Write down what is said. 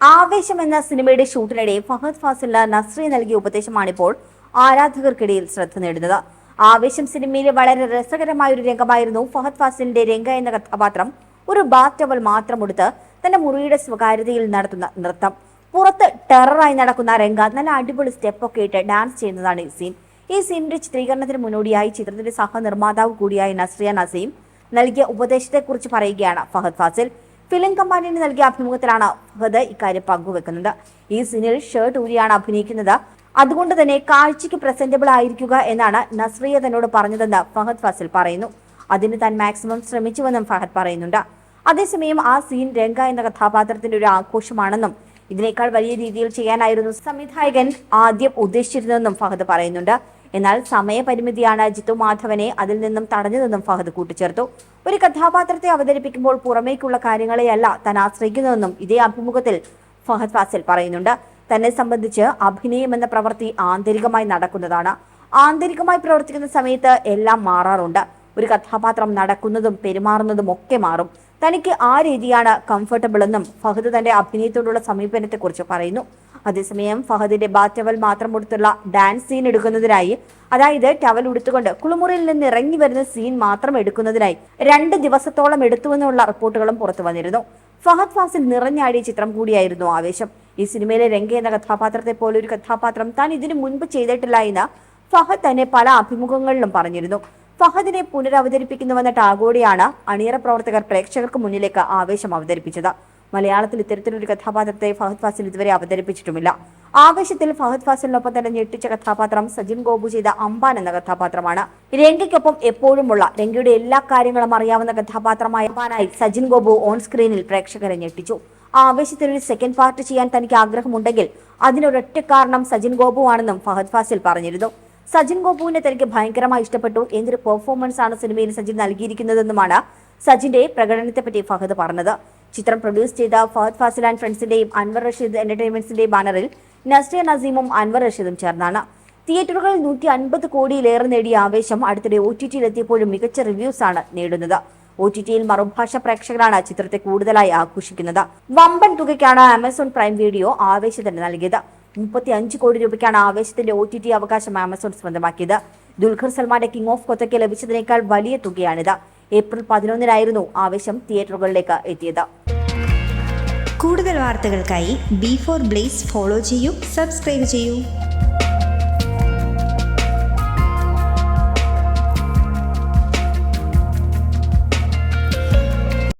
ആവേശം എന്ന സിനിമയുടെ ഷൂട്ടിനിടെ ഫഹദ് ഫാസിലിന് നസ്രി നൽകിയ ഉപദേശമാണിപ്പോൾ ആരാധകർക്കിടയിൽ ശ്രദ്ധ നേടുന്നത്. ആവേശം സിനിമയിലെ വളരെ രസകരമായ ഒരു രംഗമായിരുന്നു ഫഹദ് ഫാസിലിന്റെ രംഗ എന്ന കഥാപാത്രം. ഒരു ബാത്ത് ടവൽ മാത്രം എടുത്ത് തന്റെ മുറിയുടെ സ്വകാര്യതയിൽ നടത്തുന്ന നൃത്തം. പുറത്ത് ടെററായി നടക്കുന്ന രംഗ നല്ല അടിപൊളി സ്റ്റെപ്പൊക്കെ ഇട്ട് ഡാൻസ് ചെയ്യുന്നതാണ് ഈ സീൻ. ഈ സീനിന്റെ ചിത്രീകരണത്തിന് മുന്നോടിയായി ചിത്രത്തിന്റെ സഹനിർമ്മാതാവ് കൂടിയായ നസ്രിയ നസീം നൽകിയ ഉപദേശത്തെക്കുറിച്ച് പറയുകയാണ് ഫഹദ് ഫാസിൽ. ഫിലിം കമ്പാനിന് നൽകിയ അഭിമുഖത്തിലാണ് ഫഹദ് ഇക്കാര്യം പങ്കുവെക്കുന്നത്. ഈ സീനിൽ ഷർട്ട് ഊരിയാണ് അഭിനയിക്കുന്നത്. അതുകൊണ്ട് തന്നെ കാഴ്ചയ്ക്ക് പ്രസന്റബിൾ ആയിരിക്കുക എന്നാണ് നസ്രിയ തന്നോട് പറഞ്ഞതെന്ന് ഫഹദ് ഫസിൽ പറയുന്നു. അതിന് താൻ മാക്സിമം ശ്രമിച്ചുവെന്നും ഫഹദ് പറയുന്നുണ്ട്. അതേസമയം ആ സീൻ രംഗ എന്ന കഥാപാത്രത്തിന്റെ ഒരു ആഘോഷമാണെന്നും ഇതിനേക്കാൾ വലിയ രീതിയിൽ ചെയ്യാനായിരുന്നു സംവിധായകൻ ആദ്യം ഉദ്ദേശിച്ചിരുന്നതെന്നും ഫഹദ് പറയുന്നുണ്ട്. എന്നാൽ സമയപരിമിതിയാണ് ജിത്തു മാധവനെ അതിൽ നിന്നും തടഞ്ഞതെന്നും ഫഹദ് കൂട്ടിച്ചേർത്തു. ഒരു കഥാപാത്രത്തെ അവതരിപ്പിക്കുമ്പോൾ പുറമേക്കുള്ള കാര്യങ്ങളെയല്ല താൻ ആശ്രയിക്കുന്നതെന്നും ഇതേ അഭിമുഖത്തിൽ ഫഹദ് ഫാസിൽ പറയുന്നുണ്ട്. തന്നെ സംബന്ധിച്ച് അഭിനയം എന്ന പ്രവൃത്തി ആന്തരികമായി നടക്കുന്നതാണ്. ആന്തരികമായി പ്രവർത്തിക്കുന്ന സമയത്ത് എല്ലാം മാറാറുണ്ട്. ഒരു കഥാപാത്രം നടക്കുന്നതും പെരുമാറുന്നതും ഒക്കെ മാറും. തനിക്ക് ആ രീതിയാണ് കംഫർട്ടബിൾ എന്നും ഫഹദ് തന്റെ അഭിനയത്തോടുള്ള സമീപനത്തെക്കുറിച്ച് പറയുന്നു. അതേസമയം ഫഹദിന്റെ ബാത്ത് ടവൽ മാത്രം കൊടുത്തുള്ള ഡാൻസ് സീൻ എടുക്കുന്നതിനായി അതായത് ടവൽ ഉടുത്തുകൊണ്ട് കുളിമുറിയിൽ നിന്ന് ഇറങ്ങി വരുന്ന സീൻ മാത്രം എടുക്കുന്നതിനായി രണ്ട് ദിവസത്തോളം എടുത്തുവെന്നുള്ള റിപ്പോർട്ടുകളും പുറത്തു വന്നിരുന്നു. ഫഹദ് ഫാസിൽ നിറഞ്ഞാടിയ ചിത്രം കൂടിയായിരുന്നു ആവേശം. ഈ സിനിമയിലെ രംഗ എന്ന കഥാപാത്രത്തെ പോലെ ഒരു കഥാപാത്രം താൻ ഇതിനു മുൻപ് ചെയ്തിട്ടില്ല എന്ന് ഫഹദ് തന്നെ പല അഭിമുഖങ്ങളിലും പറഞ്ഞിരുന്നു. ഫഹദിനെ പുനരവതരിപ്പിക്കുന്നുവെന്ന ടാഗോടെയാണ് അണിയറ പ്രവർത്തകർ പ്രേക്ഷകർക്ക് മുന്നിലേക്ക് ആവേശം അവതരിപ്പിച്ചത്. മലയാളത്തിൽ ഇത്തരത്തിലൊരു കഥാപാത്രത്തെ ഫഹദ് ഫാസിൽ ഇതുവരെ അവതരിപ്പിച്ചിട്ടുമില്ല. ആവേശത്തിൽ ഫഹദ് ഫാസിലിനൊപ്പം തന്നെ ഞെട്ടിച്ച കഥാപാത്രം സജിൻ ഗോപു ചെയ്ത അമ്പാൻ എന്ന കഥാപാത്രമാണ്. രംഗയ്ക്കൊപ്പം എപ്പോഴുമുള്ള രംഗയുടെ എല്ലാ കാര്യങ്ങളും അറിയാവുന്ന കഥാപാത്രമായ അമ്പാനായി സജിൻ ഗോപു ഓൺ സ്ക്രീനിൽ പ്രേക്ഷകരെ ഞെട്ടിച്ചു. ആവേശത്തിൽ ഒരു സെക്കൻഡ് പാർട്ട് ചെയ്യാൻ തനിക്ക് ആഗ്രഹമുണ്ടെങ്കിൽ അതിനൊരൊറ്റ കാരണം സജിൻ ഗോപു ആണെന്നും ഫഹദ് ഫാസിൽ പറഞ്ഞിരുന്നു. സജിൻ ഗോപുവിനെ തനിക്ക് ഭയങ്കരമായി ഇഷ്ടപ്പെട്ടു. എന്തൊരു പെർഫോമൻസ് ആണ് സിനിമയിൽ സജിൻ നൽകിയിരിക്കുന്നതെന്നുമാണ് സജിന്റെ പ്രകടനത്തെപ്പറ്റി ഫഹദ് പറഞ്ഞത്. ചിത്രം പ്രൊഡ്യൂസ് ചെയ്ത ഫഹദ് ഫാസിൽ ആൻഡ് ഫ്രണ്ട്സിന്റെയും അൻവർ റഷീദ് എന്റർടൈൻമെന്റ്സിന്റെയും ബാനറിൽ നസ്രിയ നസീമും അൻവർ റഷീദും ചേർന്നാണ്. തിയേറ്ററുകളിൽ നൂറ്റി അൻപത് കോടിയിലേറെ നേടിയ ആവേശം അടുത്തിടെ ഒ ടി ടിയിലെത്തിയപ്പോഴും മികച്ച റിവ്യൂസ് ആണ് നേടുന്നത്. ഒ ടി ടിയിൽ മറുഭാഷ പ്രേക്ഷകരാണ് ചിത്രത്തെ കൂടുതലായി ആഘോഷിക്കുന്നത്. വമ്പൻ തുകയ്ക്കാണ് ആമസോൺ പ്രൈം വീഡിയോ ആവേശത്തിന് നൽകിയത്. മുപ്പത്തി അഞ്ച് കോടി രൂപയ്ക്കാണ് ആവേശത്തിന്റെ ഒ ടി ടി അവകാശം ആമസോൺ സ്വന്തമാക്കിയത്. ദുൽഖർ സൽമാന്റെ കിങ് ഓഫ് കൊത്തയ്ക്ക് ലഭിച്ചതിനേക്കാൾ വലിയ തുകയാണിത്. ഏപ്രിൽ പതിനൊന്നിനായിരുന്നു ആവേശം തിയേറ്ററുകളിലേക്ക് എത്തിയത്. കൂടുതൽ വാർത്തകൾക്കായി ബി ഫോർ ബ്ലേസ് ഫോളോ ചെയ്യൂ സബ്സ്ക്രൈബ് ചെയ്യൂ.